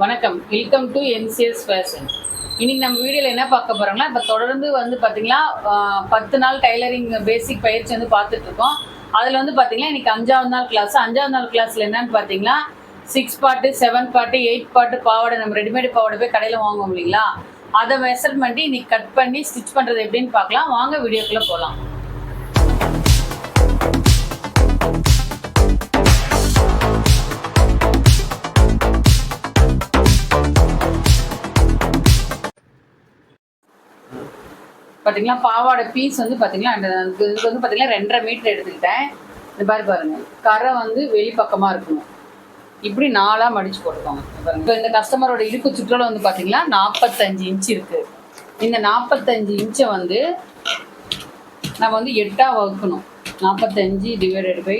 வணக்கம். Welcome to NCS fashion இன்னைக்கு நம்ம வீடியோவில் என்ன பார்க்க போகிறோம்னா இப்போ தொடர்ந்து வந்து பார்த்திங்கன்னா பத்து நாள் டைலரிங் பேசிக் பயிற்சி வந்து பார்த்துட்டு இருக்கோம். அதில் வந்து பார்த்தீங்கன்னா இன்னைக்கு அஞ்சாவது நாள் கிளாஸ் அஞ்சாவது நாள் கிளாஸில் என்னன்னு பார்த்தீங்கன்னா சிக்ஸ் பாட்டு செவன் பாட்டு எயிட் பாட்டு பாவாடை நம்ம ரெடிமேட் பாவாடை போய் கடையில் வாங்குவோம் இல்லைங்களா? அதை மெசர்மெண்ட் இன்றைக்கி இன்னைக்கு கட் பண்ணி ஸ்டிச் பண்ணுறது எப்படின்னு பார்க்கலாம். வாங்க வீடியோக்குள்ளே போகலாம் பார்த்தீங்களா பாவாடை பீஸ் வந்து பார்த்தீங்களா அந்த இதுக்கு வந்து பார்த்தீங்கன்னா ரெண்டரை மீட்டர் எடுத்துக்கிட்டேன். இந்த மாதிரி பாருங்கள் கரை வந்து வெளிப்பக்கமாக இருக்கணும். இப்படி நாலாக மடித்து போட்டுக்கோங்க. இப்போ இந்த கஸ்டமரோட இடுப்பு சுற்றளவு வந்து பார்த்தீங்கன்னா நாற்பத்தஞ்சு இன்ச் இருக்குது இந்த நாற்பத்தஞ்சு இன்ச்சை வந்து நம்ம வந்து எட்டாக வகுக்கணும். நாற்பத்தஞ்சு டிவைடட் பை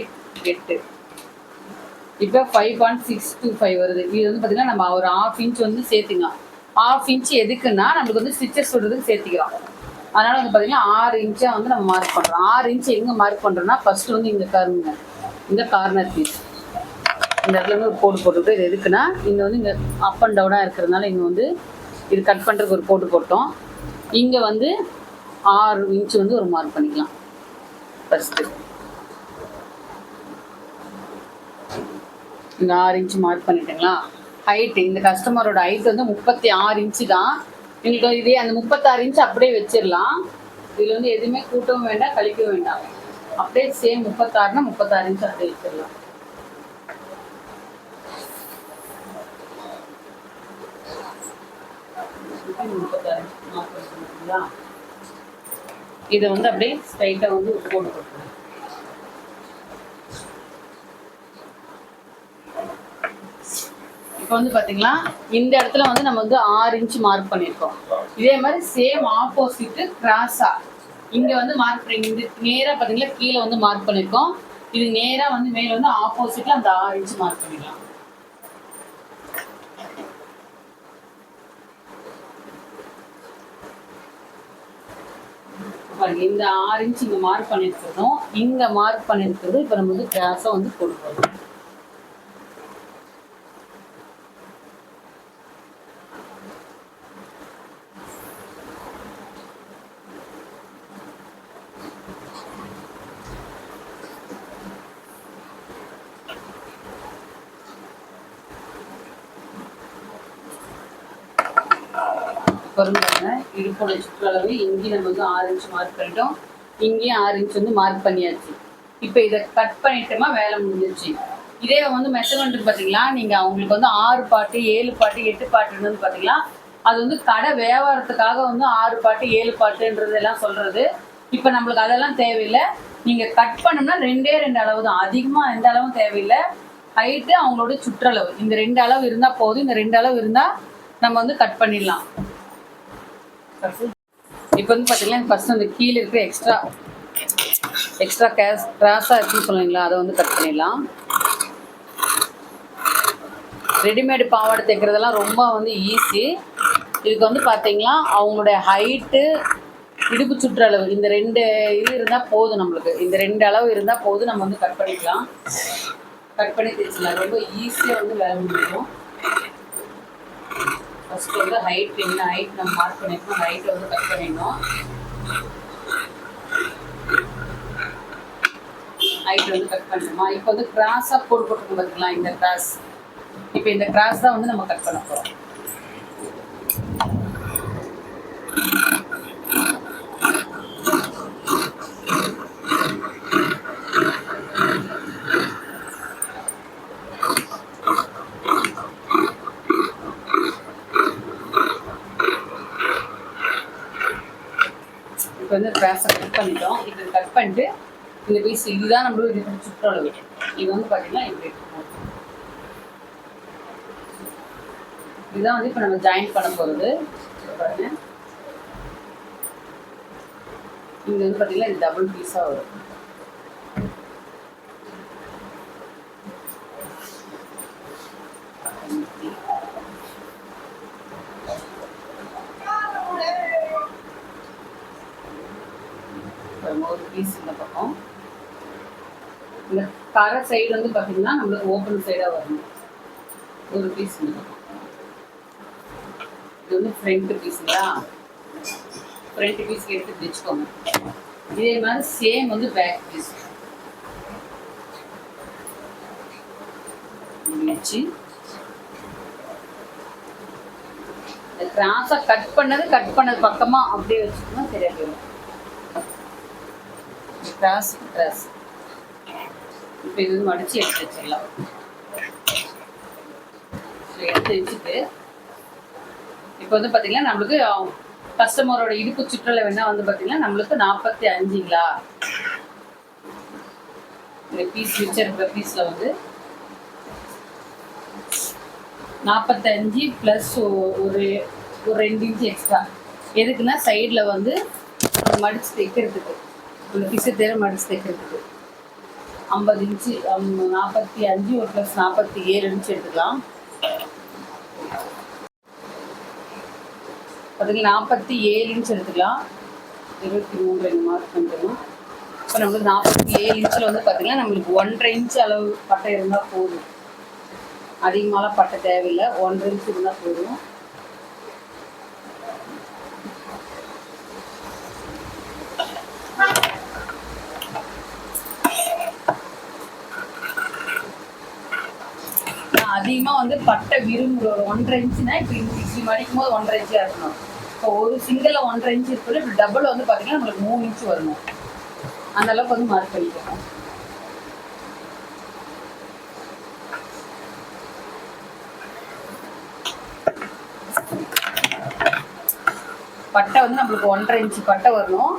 எட்டு. இப்போ five point six two five வருது. இது வந்து பார்த்தீங்கன்னா நம்ம ஒரு ஆஃப் இன்ச் வந்து சேர்த்துக்கலாம். ஆஃப் இன்ச் எதுக்குன்னா நம்மளுக்கு வந்து ஸ்டிச்சஸ் விடுறதுக்கு சேர்த்துக்கலாம். அதனால வந்து பார்த்தீங்கன்னா ஆறு இன்ச்சாக வந்து நம்ம மார்க் பண்ணுறோம் ஆறு இன்ச்சு எங்கே மார்க் பண்ணுறோம்னா ஃபர்ஸ்ட் வந்து இங்கே காருங்க இந்த கார்னர் பீஸ் இந்த இடத்துல வந்து ஒரு கோடு போட்டுவிட்டு இது எதுக்குன்னா இங்கே வந்து இங்கே அப் அண்ட் டவுனாக இருக்கிறதுனால இங்கே வந்து இது கட் பண்ணுறதுக்கு ஒரு கோடு போட்டோம். இங்கே வந்து ஆறு இன்ச்சு வந்து ஒரு மார்க் பண்ணிக்கலாம். ஃபஸ்ட்டு இந்த ஆறு இன்ச்சு மார்க் பண்ணிட்டீங்களா? ஹைட்டு இந்த கஸ்டமரோட ஹைட் வந்து முப்பத்தி ஆறு இன்ச்சு தான். எங்களுக்கு இதே அந்த முப்பத்தாறு இன்ச் அப்படியே வச்சிடலாம் இதில் வந்து எதுவுமே கூட்டவும் வேண்டாம் கழிக்கவும் வேண்டாம். அப்படியே சேம் முப்பத்தாறுனா முப்பத்தாறு இன்ச் அப்படியே வச்சிடலாம் முப்பத்தாறு இதை வந்து அப்படியே ஸ்ட்ரைட்டாக வந்து போட்டு கொடுக்கணும். இப்போ வந்து பார்த்தீங்கன்னா இந்த இடத்துல வந்து நம்ம வந்து ஆறு இன்ச் மார்க் பண்ணியிருக்கோம் இதே மாதிரி சேம் ஆப்போசிட்டு கிராஸா இங்கே வந்து மார்க் பண்ணி இது நேராக பார்த்தீங்களா கீழே வந்து மார்க் பண்ணியிருக்கோம் இது நேராக வந்து மேலே வந்து ஆப்போசிட்டில் அந்த ஆறு இன்ச் மார்க் பண்ணிக்கலாம். பாருங்க இந்த ஆறு இன்ச் இங்கே மார்க் பண்ணியிருக்கிறதும் இங்கே மார்க் பண்ணியிருக்கிறது இப்போ நம்ம வந்து கிராஸாக வந்து கொடுக்கணும் பொருந்தாங்க இடுப்போட சுற்றளவு இங்கேயும் நம்ம வந்து ஆறு இன்ச் மார்க் பண்ணிட்டோம். இங்கேயும் ஆறு இன்ச் வந்து மார்க் பண்ணியாச்சு. இப்போ இதை கட் பண்ணிட்டோமா வேலை முடிஞ்சிருச்சு. இதே வந்து மெஷர்மெண்ட் பார்த்தீங்களா நீங்கள் அவங்களுக்கு வந்து ஆறு பாட்டு ஏழு பாட்டு எட்டு பாட்டுன்னு பார்த்தீங்களா அது வந்து கடை வியாபாரத்துக்காக வந்து ஆறு பாட்டு ஏழு பாட்டுன்றது எல்லாம் சொல்கிறது இப்போ நம்மளுக்கு அதெல்லாம் தேவையில்லை. நீங்கள் கட் பண்ணோம்னா ரெண்டே ரெண்டு அளவு தான். அதிகமாக எந்த அளவும் தேவையில்லை. ஹைட்டு அவங்களோட சுற்றளவு. இந்த ரெண்டு அளவு இருந்தால் போதும். இந்த ரெண்டு அளவு இருந்தால் நம்ம வந்து கட் பண்ணிடலாம். இப்போ வந்து பார்த்தீங்கன்னா ஃபர்ஸ்ட் அந்த கீழே இருக்கிற எக்ஸ்ட்ரா எக்ஸ்ட்ரா கேஸ் கிராஸாக இருக்குன்னு சொல்லுவீங்களா அதை வந்து கட் பண்ணிடலாம். ரெடிமேடு பாவாடை தைக்கிறதெல்லாம் ரொம்ப வந்து ஈஸி இதுக்கு வந்து பார்த்தீங்கன்னா அவங்களுடைய ஹைட்டு இடுப்பு சுற்றளவு இந்த ரெண்டு இது இருந்தால் போதும் நம்மளுக்கு. இந்த ரெண்டு அளவு இருந்தால் போதும் நம்ம வந்து கட் பண்ணிக்கலாம். கட் பண்ணி தைச்சிடலாம் ரொம்ப ஈஸியாக வந்து வேலை முடியும் ஃபர்ஸ்ட் வந்து ஹைட் என்ன ஹைட் நம்ம மார்க் பண்ணிருக்கோம். ஹைட்டை வந்து கட் பண்ணிடணும் ஹைட் வந்து கட் பண்ணணுமா இப்போ வந்து கிராஸாக போட்டு போட்டுருக்கோம் பார்த்துக்கலாம் இந்த கிராஸ் இப்போ இந்த கிராஸ் தான் வந்து நம்ம கட் பண்ண போகிறோம் இப்போ வந்து கிராஸை கட் பண்ணிட்டோம். இது கட் பண்ணிட்டு இந்த பீஸ் இதுதான் நம்மளுக்கு இது சுற்றளவு இது வந்து பார்த்தீங்கன்னா இப்படி இருக்கும் இதுதான் வந்து இப்போ நம்ம ஜாயின் பண்ண போகிறது பாருங்க. இங்கே வந்து பார்த்தீங்கன்னா இது டபுள் பீஸாக வரும் பாருங்க, ஒரு பீஸ் இந்த பக்கம் இந்த கரை சைடு வந்து பார்த்தீங்கன்னா நம்மளுக்கு ஓப்பன் சைடாக வரும். ஒரு பீஸ் இது வந்து ஃப்ரண்ட் பீஸுங்களா ஃப்ரண்ட் பீஸ் எடுத்து தைச்சுக்கோங்க இதே மாதிரி சேம் வந்து பேக் பீஸ் வச்சு கிராஸாக கட் பண்ணது கட் பண்ணது பக்கமாக அப்படியே வச்சுக்கோங்க சரியாக போயிடும். கிராஸ் கிராஸ் இப்போ இது மடிச்சு எடுத்து வச்சிடலாம். எடுத்து வச்சுட்டு இப்போ வந்து பார்த்தீங்கன்னா நம்மளுக்கு கஸ்டமரோட இடுப்பு சுற்றளவு வேணா வந்து பார்த்தீங்கன்னா நம்மளுக்கு நாற்பத்தி அஞ்சுங்களா? இந்த பீஸ் வச்சிருக்கிற பீஸில் வந்து நாற்பத்தஞ்சு ப்ளஸ் ஒரு ஒரு ரெண்டு இன்ச்சு எக்ஸ்ட்ரா எதுக்குன்னா சைடில் வந்து மடிச்சு தைக்கிறதுக்கு. உங்களுக்கு பிசு தேர மடிச்சு தைக்கிறதுக்கு. ஐம்பது இன்ச்சு நாற்பத்தி அஞ்சு ஒரு ப்ளஸ் நாற்பத்தி ஏழு இன்ச்சு எடுத்துக்கலாம். அதுக்கு நாற்பத்தி ஏழு இன்ச் எடுத்துக்கலாம். இருபத்தி மூணு ரெண்டு மார்க் பண்ணிக்கணும் இப்போ நம்மளுக்கு நாற்பத்தி ஏழு இன்ச்சில் வந்து பார்த்தீங்கன்னா நம்மளுக்கு ஒன்றரை இன்ச் அளவு பட்டை இருந்தால் போதும். அதிகமாலாம் பட்டை தேவையில்லை. ஒன்றரை இன்ச் இருந்தால் போதும் நான் அதிகமாக வந்து பட்டை விரும்புகிற ஒரு ஒன்றரை இன்ச்சுனா இப்போ இப்படி இப்படி மடிக்கும் போது ஒன்றரை இன்ச்சாக இருக்கணும். இப்போ ஒரு சிங்கிளில் ஒன்றரை இன்ச்சு இருக்குது இப்போ டபுள் வந்து பார்த்தீங்கன்னா நம்மளுக்கு மூணு இன்ச்சு வரணும். அந்த அளவுக்கு வந்து மார்க் பண்ணிக்கணும் பட்டை வந்து நம்மளுக்கு ஒன்றரை இன்ச்சு பட்டை வரணும்.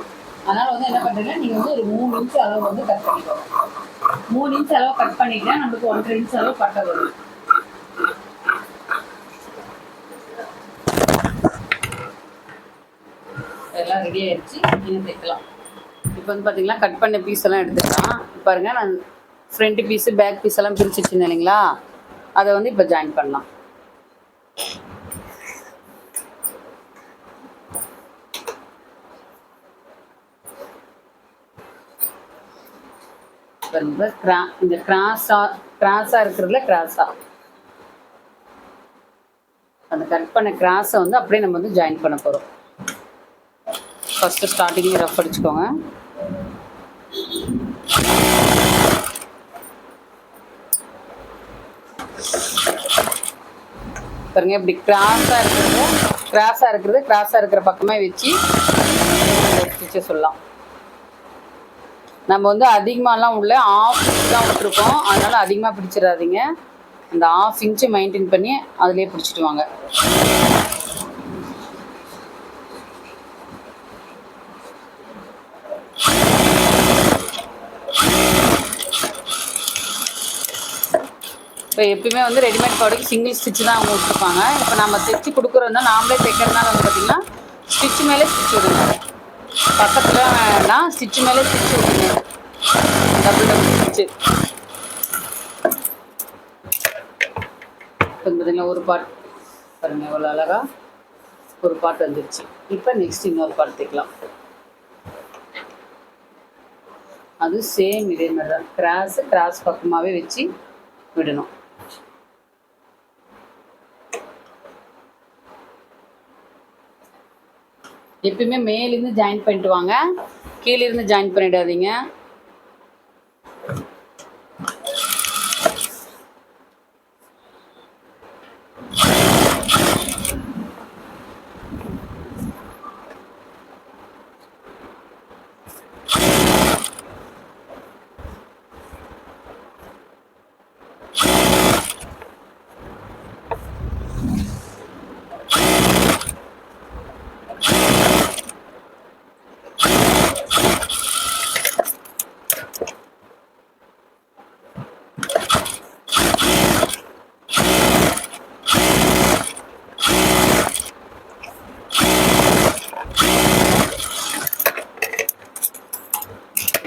அதனால வந்து என்ன பண்றீங்க நீங்க வந்து ஒரு மூணு இன்ச்சு அளவு வந்து கட் பண்ணிக்கணும் மூணு இன்ச் அளவு கட் பண்ணிக்கிட்டா நம்மளுக்கு ஒன்றரை இன்ச் அளவு பட்டை வரும் எல்லாம் ரெடி ஆயிடுச்சு. இன்னும் தைக்கலாம். இப்போ வந்து பார்த்தீங்கன்னா கட் பண்ண பீஸ் எல்லாம் எடுத்துக்கலாம். பாருங்க நான் ஃப்ரண்ட் பீஸு பேக் பீஸ் எல்லாம் பிரிச்சு வச்சிருந்தேன் இல்லைங்களா? அதை வந்து இப்போ ஜாயின் பண்ணலாம். ரொம்ப கிரா இந்த கிராஸாக கிராஸா இருக்கிறதுல கிராஸா அந்த கட் பண்ண கிராஸை வந்து அப்படியே நம்ம வந்து ஜாயின் பண்ண போகிறோம் ஃபஸ்ட்டு ஸ்டார்டிங் ரஃப் அடிச்சுக்கோங்க. பாருங்க இப்படி கிராஸாக இருக்கிறது கிராஸாக இருக்கிறது கிராஸாக இருக்கிற பக்கமே வச்சு ஸ்டிச்சை சொல்லலாம். நம்ம வந்து அதிகமாகலாம் உள்ள ஆஃப் தான் விட்டுருக்கோம். அதனால அதிகமாக பிடிச்சிடாதீங்க. அந்த ஆஃப் இன்ச்சு மெயின்டைன் பண்ணி அதிலே பிடிச்சிட்டு வாங்க இப்போ எப்பயுமே வந்து ரெடிமேட் ப்ராடக்ட் சிங்கிள் ஸ்டிச் தான் அவங்க விட்டுருப்பாங்க. இப்போ நம்ம தைச்சு கொடுக்குறோம்னா நாமளே தைக்கிறதுனால வந்து பார்த்திங்கன்னா ஸ்டிச் மேலே ஸ்டிச் விடுங்க. பக்கத்தில் வேணாம் ஸ்டிச் மேலே ஸ்டிச் விடுங்க. டபுள் டபுள் ஸ்டிச்சு பார்த்தீங்கன்னா ஒரு பாட் பாருங்க எவ்வளோ அழகா ஒரு பாட் வந்துருச்சு. இப்போ நெக்ஸ்ட் இன்னொரு பாட் தைக்கலாம். அது சேம் இதே மாதிரி தான் கிராஸ் கிராஸ் பக்கமாகவே வச்சு விடணும். எப்பயுமே மேலிருந்து ஜாயின் பண்ணிட்டு வாங்க. கீழே இருந்து ஜாயின் பண்ணிடாதீங்க.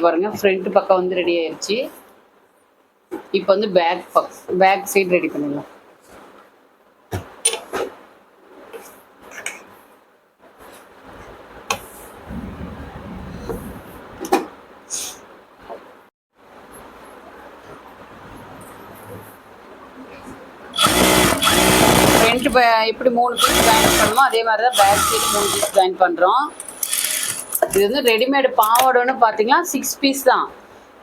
பாருங்க. ஃப்ரண்ட் பக்கம் வந்து ரெடி ஆயிடுச்சு இப்போ வந்து back buck back side ready பண்ணிடலாம் ஃப்ரண்ட் எப்படி மூணு பீஸ் ஜாயின் பண்ணணுமோ அதே மாதிரி தான் பேக் சைடு மூணு பீஸ் ஜாயின் பண்ணுறோம் இது வந்து ரெடிமேடு பாவாடைன்னு பார்த்தீங்கன்னா சிக்ஸ் பீஸ் தான்.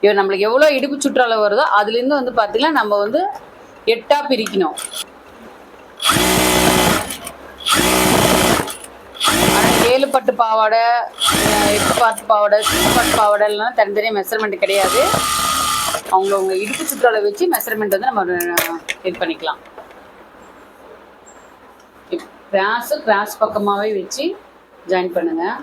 இப்போ நம்மளுக்கு எவ்வளோ இடுப்பு சுற்றளவு வருதோ அதுலேருந்து வந்து பார்த்தீங்கன்னா நம்ம வந்து எட்டாக பிரிக்கணும். ஏழு பட்டு பாவாடை எட்டு பாட்டு பாவாடை சிக்ஸ் பட்டு பாவாடை எல்லாம் தனித்தனியாக மெஷர்மெண்ட் கிடையாது. அவங்கவுங்க இடுப்பு சுற்றளவு வச்சு மெஷர்மெண்ட் வந்து நம்ம இது பண்ணிக்கலாம். கிராஸு கிராஸ் பக்கமாகவே வச்சு ஜாயின் பண்ணுங்கள்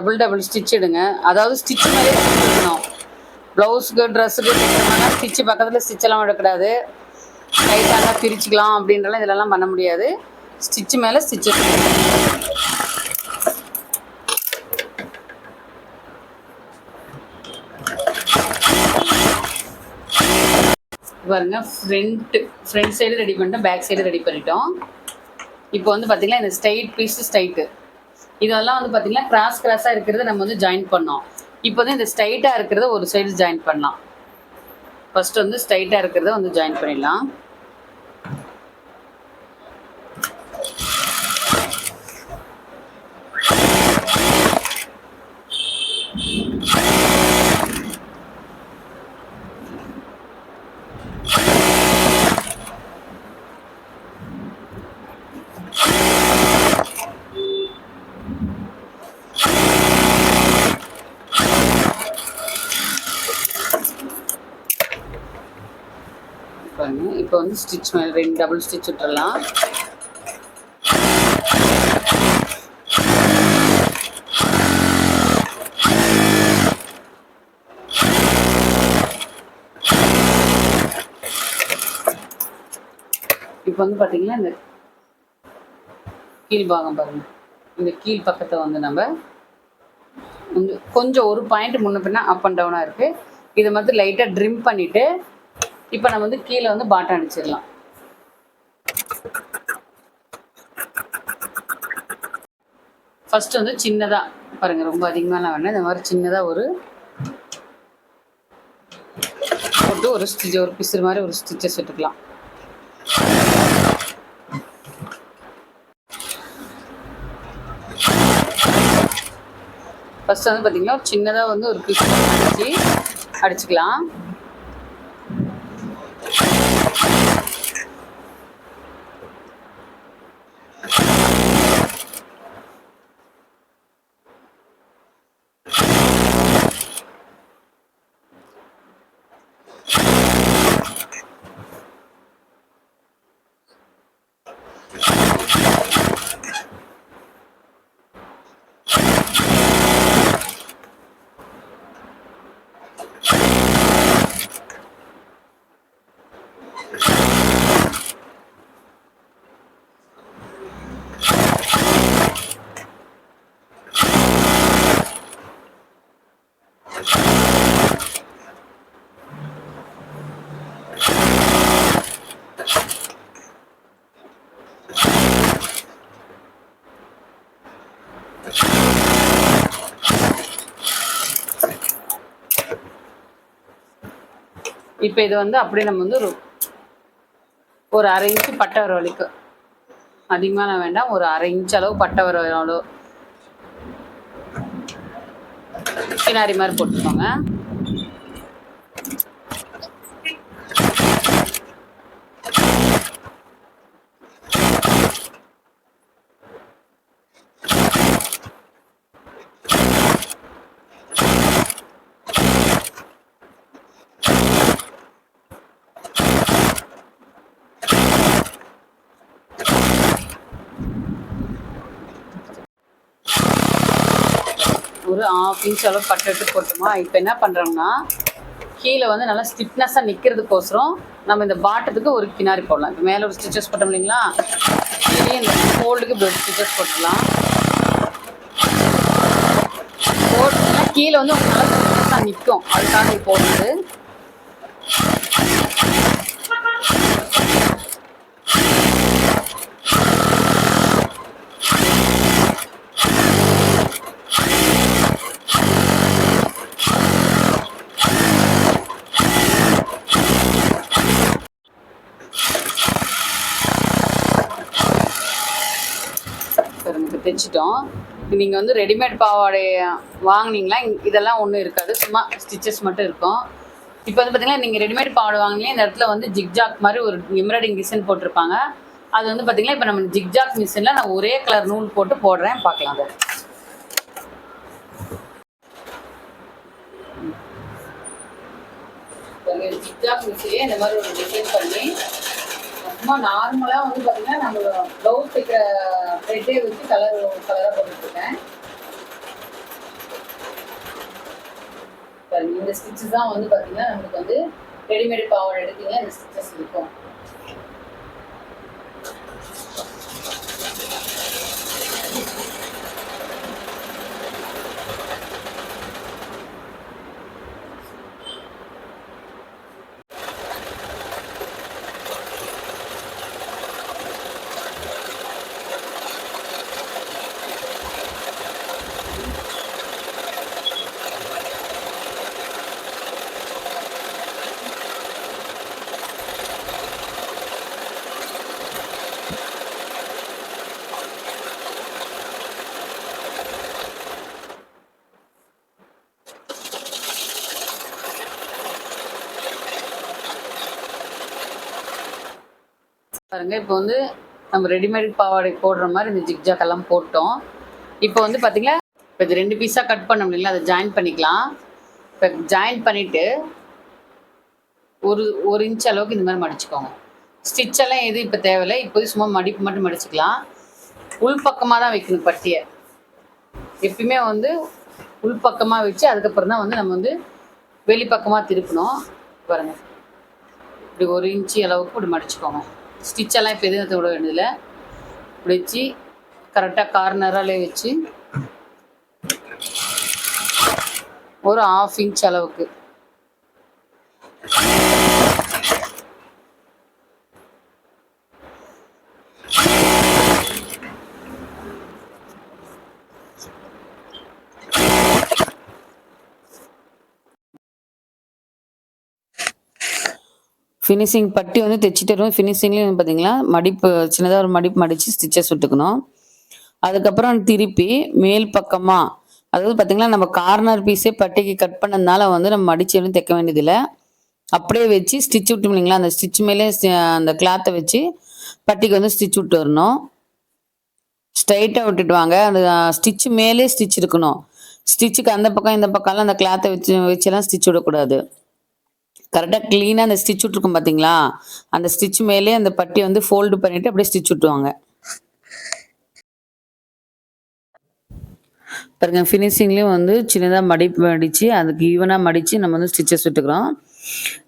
டபுள் டபுள் ஸ்டிச் எடுங்க. அதாவது ஸ்டிச் மேலே எடுக்கணும் ப்ளவுஸுக்கு ட்ரெஸ்ஸுக்கு தைக்கிறோம்னா ஸ்டிச்சு பக்கத்தில் ஸ்டிச்செல்லாம் எடுக்கக்கூடாது விடக்கூடாது. டைட்டாக பிரிச்சுக்கலாம் அப்படின்றலாம் இதெல்லாம் பண்ண முடியாது. ஸ்டிச்சு மேலே ஸ்டிச் பாருங்க ஃப்ரண்ட் ஃப்ரண்ட் சைடு ரெடி பண்ணிட்டோம் பேக் சைடு ரெடி பண்ணிட்டோம். இப்போ வந்து பார்த்தீங்கன்னா இந்த ஸ்ட்ரைட் பீஸ் ஸ்ட்ரைட்டு இதெல்லாம் வந்து பார்த்தீங்கன்னா கிராஸ் கிராஸாக இருக்கிறத நம்ம வந்து ஜாயின் பண்ணோம். இப்போ வந்து இந்த ஸ்ட்ரைட்டாக இருக்கிறத ஒரு சைடு ஜாயின் பண்ணலாம். ஃபஸ்ட்டு வந்து ஸ்ட்ரைட்டாக இருக்கிறத வந்து ஜாயின் பண்ணிடலாம் பாருங்க இப்போ வந்து ஸ்டிச் மேலே ரெண்டு டபுள் ஸ்டிச் விட்டுடலாம் இப்போ வந்து பார்த்தீங்கன்னா இந்த கீழ்பாகம் பாருங்க. இந்த கீழ் பக்கத்தை வந்து நம்ம வந்து கொஞ்சம் ஒரு பாயிண்ட் முன்ன பின்னா அப் அண்ட் டவுனாக இருக்குது இதை மட்டும் லைட்டாக ட்ரிம் பண்ணிவிட்டு இப்போ நம்ம வந்து கீழே வந்து பாட்டம் அடிச்சிடலாம். ஃபர்ஸ்ட் வந்து சின்னதாக பாருங்க ரொம்ப அதிகமாக வேணாம் இந்த மாதிரி சின்னதாக ஒரு போட்டு ஒரு ஸ்டிச் ஒரு பிசுறு மாதிரி ஒரு ஸ்டிச்சஸ் விட்டுக்கலாம் ஃபர்ஸ்ட் வந்து பார்த்தீங்கன்னா ஒரு சின்னதாக வந்து ஒரு பீஸ் அடிச்சு அடிச்சுக்கலாம். இப்போ இது வந்து அப்படியே நம்ம வந்து ஒரு ஒரு அரை இன்ச்சு பட்டை வர வரைக்கும் அதிகமான வேண்டாம் ஒரு அரை இன்ச் அளவு பட்டை வர அளவு பின்னாடி மாதிரி போட்டுக்கோங்க. ஒரு ஆஃப் இன்ச் அளவு பட்டு போட்டோமா? இப்போ என்ன பண்ணுறோம்னா கீழே வந்து நல்லா ஸ்டிப்னஸாக நிற்கிறதுக்கோசரம் நம்ம இந்த பாட்டத்துக்கு ஒரு கினாரி போடலாம். இப்போ மேலே ஒரு ஸ்டிச்சஸ் போட்டோம் இல்லைங்களா? இதே இந்த ஃபோல்டுக்கு இப்படி ஒரு ஸ்டிச்சஸ் போட்டுடலாம். கீழே வந்து உங்களுக்கு நல்லா ஸ்டிச்சஸாக நிற்கும் அதுக்காக போடுறது. முடிச்சிட்டோம் நீங்கள் வந்து ரெடிமேட் பாவாடை வாங்கினீங்களா? இதெல்லாம் ஒன்றும் இருக்காது. சும்மா ஸ்டிச்சஸ் மட்டும் இருக்கும். இப்போ வந்து பார்த்தீங்கன்னா நீங்கள் ரெடிமேட் பாவாடை வாங்கினீங்க இந்த இடத்துல வந்து ஜிக்ஜாக் மாதிரி ஒரு எம்ப்ராய்டிங் டிசைன் போட்டிருப்பாங்க. அது வந்து பார்த்தீங்கன்னா இப்போ நம்ம ஜிக்ஜாக் மிஷினில் நான் ஒரே கலர் நூல் போட்டு போடுறேன். பார்க்கலாம் அதை. ஜிக்ஜாக் மிஷினே இந்த மாதிரி ஒரு டிசைன் பண்ணி சும்மா நார்மலாக வந்து பார்த்தீங்கன்னா நம்ம ப்ளவுஸ் தைக்கிற த்ரெட்டே வச்சு கலர் கலராக போட்டுருக்கேன் இந்த ஸ்டிச்சஸ் தான் வந்து பார்த்தீங்கன்னா நம்மளுக்கு வந்து ரெடிமேட் பாவாடை எடுத்தீங்கன்னா இந்த ஸ்டிச்சஸ் இருக்கும். பாருங்க. இப்போ வந்து நம்ம ரெடிமேட் பாவாடை போடுற மாதிரி இந்த ஜிக்ஜாக் எல்லாம் போட்டோம். இப்போ வந்து பார்த்தீங்களா இப்போ இது ரெண்டு பீஸாக கட் பண்ண முடியல. அதை ஜாயின் பண்ணிக்கலாம். இப்போ ஜாயின் பண்ணிவிட்டு ஒரு ஒரு இன்ச் அளவுக்கு இந்த மாதிரி மடிச்சுக்கோங்க. ஸ்டிச்செல்லாம் எதுவும் இப்போ தேவையில்லை. இப்போது சும்மா மடிப்பு மட்டும் மடிச்சுக்கலாம். உள் பக்கமாக தான் வைக்கணும் பட்டியை. எப்பயுமே வந்து உள் பக்கமாக வச்சு அதுக்கப்புறம் தான் வந்து நம்ம வந்து வெளிப்பக்கமாக திருப்பணும். பாருங்கள் இப்படி ஒரு இன்ச்சு அளவுக்கு இப்படி மடிச்சுக்கோங்க. ஸ்டிச்செல்லாம் இப்போ எதுவும் விட வேண்டியதில்லை. இப்படி வச்சு கரெக்டாக கார்னராலே வச்சு ஒரு ஆஃப் இன்ச் அளவுக்கு. ஃபினிஷிங் பட்டி வந்து தைச்சிட்டு வரும் ஃபினிஷிங்லேயும் பார்த்தீங்களா மடிப்பு சின்னதாக ஒரு மடிப்பு மடித்து ஸ்டிச்சஸ் விட்டுக்கணும். அதுக்கப்புறம் திருப்பி மேல் பக்கமாக அதாவது பார்த்தீங்களா நம்ம கார்னர் பீஸே பட்டிக்கு கட் பண்ணதுனால வந்து நம்ம மடிச்சு எதுவும் தைக்க வேண்டியதில்லை. அப்படியே வச்சு ஸ்டிச் விட்டு இல்லைங்களா அந்த ஸ்டிச் மேலே அந்த கிளாத்தை வச்சு பட்டிக்கு வந்து ஸ்டிச் விட்டு வரணும். ஸ்ட்ரைட்டாக விட்டுட்டு வாங்க. அந்த ஸ்டிச் மேலே ஸ்டிச் இருக்கணும். ஸ்டிச்சுக்கு அந்த பக்கம் இந்த பக்கம்லாம் அந்த கிளாத்தை வச்சு வச்செல்லாம் ஸ்டிச் விடக்கூடாது. கரெக்டாக க்ளீனாக அந்த ஸ்டிச் விட்ருக்கும் பார்த்தீங்களா அந்த ஸ்டிச் மேலே அந்த பட்டி வந்து ஃபோல்டு பண்ணிவிட்டு அப்படியே ஸ்டிச் விட்டுவாங்க பாருங்க ஃபினிஷிங்லேயும் வந்து சின்னதாக மடிப்பு மடித்து அதுக்கு ஈவனாக மடித்து நம்ம வந்து ஸ்டிச்சஸ் விட்டுக்கிறோம்.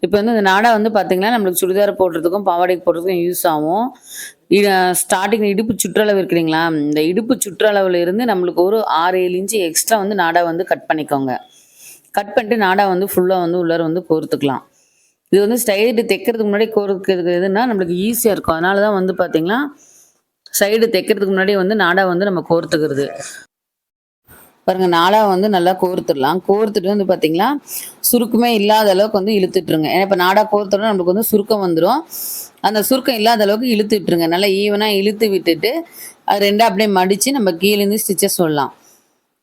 இப்போ வந்து இந்த நாடா வந்து பார்த்தீங்கன்னா நம்மளுக்கு சுடிதார் போடுறதுக்கும் பாவாடைக்கு போடுறதுக்கும் யூஸ் ஆகும். ஸ்டார்டிங் இடுப்பு சுற்றளவு இருக்கிறீங்களா இந்த இடுப்பு சுற்றளவுல இருந்து நம்மளுக்கு ஒரு ஆறு ஏழு இன்ச்சு எக்ஸ்ட்ரா வந்து நாடா வந்து கட் பண்ணிக்கோங்க. கட் பண்ணிட்டு நாடா வந்து ஃபுல்லாக வந்து உள்ளார வந்து கோர்த்துக்கலாம். இது வந்து சைடு தைக்கிறதுக்கு முன்னாடி கோர்க்கிறது எதுனா நம்மளுக்கு ஈஸியாக இருக்கும். அதனால தான் வந்து பார்த்தீங்கன்னா சைடு தைக்கிறதுக்கு முன்னாடி வந்து நாடா வந்து நம்ம கோர்த்துக்கிறது. பாருங்க நாடா வந்து நல்லா கோர்த்துடலாம். கோர்த்துட்டு வந்து பார்த்தீங்கன்னா சுருக்கமே இல்லாத அளவுக்கு வந்து இழுத்துட்டுருங்க. ஏன்னா இப்போ நாடா கோர்த்தோட நம்மளுக்கு வந்து சுருக்கம் வந்துடும் அந்த சுருக்கம் இல்லாத அளவுக்கு இழுத்துட்டுருங்க. நல்லா ஈவனாக இழுத்து விட்டுட்டு அது ரெண்டாக அப்படியே மடித்து நம்ம கீழேருந்து ஸ்டிச்சஸ் சொல்லலாம்.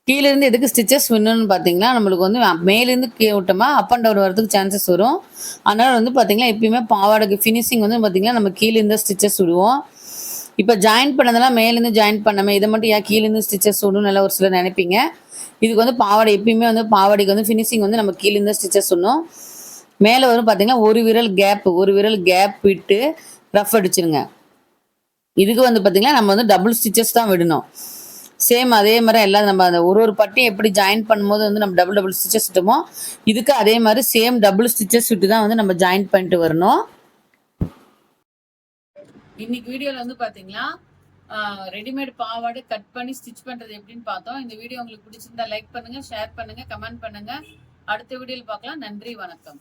கீழேருந்து எதுக்கு ஸ்டிச்சஸ் வேணும்னு பார்த்தீங்கன்னா நம்மளுக்கு வந்து மேலேருந்து கீழே விட்டோமா அப் அண்ட் டவுன் வரதுக்கு சான்சஸ் வரும். அதனால் வந்து பார்த்தீங்கன்னா எப்பயுமே பாவாடைக்கு ஃபினிஷிங் வந்து பார்த்தீங்கன்னா நம்ம கீழேருந்து ஸ்டிச்சஸ் விடுவோம். இப்போ ஜாயின் பண்ணதெல்லாம் மேலேருந்து ஜாயின் பண்ணாமல் இதை மட்டும் ஏன் கீழேருந்து ஸ்டிச்சஸ் விடணும் நல்லா ஒரு சிலர் நினைப்பீங்க. இதுக்கு வந்து பாவாடை எப்பயுமே வந்து பாவாடைக்கு வந்து ஃபினிஷிங் வந்து நம்ம கீழேருந்து ஸ்டிச்சஸ் விடணும். மேலே வரும் பார்த்தீங்கன்னா ஒரு விரல் கேப் ஒரு விரல் கேப் விட்டு ரஃப் அடிச்சிருங்க. இதுக்கு வந்து பார்த்தீங்கன்னா நம்ம வந்து டபுள் ஸ்டிச்சஸ் தான் விடணும். சேம் அதே மாதிரி எல்லாம் நம்ம அந்த ஒரு ஒரு பட்டியும் எப்படி ஜாயின் பண்ணும்போது வந்து நம்ம டபுள் டபுள் ஸ்டிச்சஸ் விட்டுமோ இதுக்கு அதே மாதிரி சேம் டபுள் ஸ்டிச்சஸ் விட்டு தான் வந்து நம்ம ஜாயின் பண்ணிட்டு வரணும். இன்னைக்கு வீடியோவில் வந்து பார்த்தீங்கன்னா ரெடிமேட் பாவாடை கட் பண்ணி ஸ்டிச் பண்ணுறது எப்படின்னு பார்த்தோம். இந்த வீடியோ உங்களுக்கு பிடிச்சிருந்தா லைக் பண்ணுங்கள் ஷேர் பண்ணுங்கள் கமெண்ட் பண்ணுங்கள் அடுத்த வீடியோவில் பார்க்கலாம். நன்றி வணக்கம்.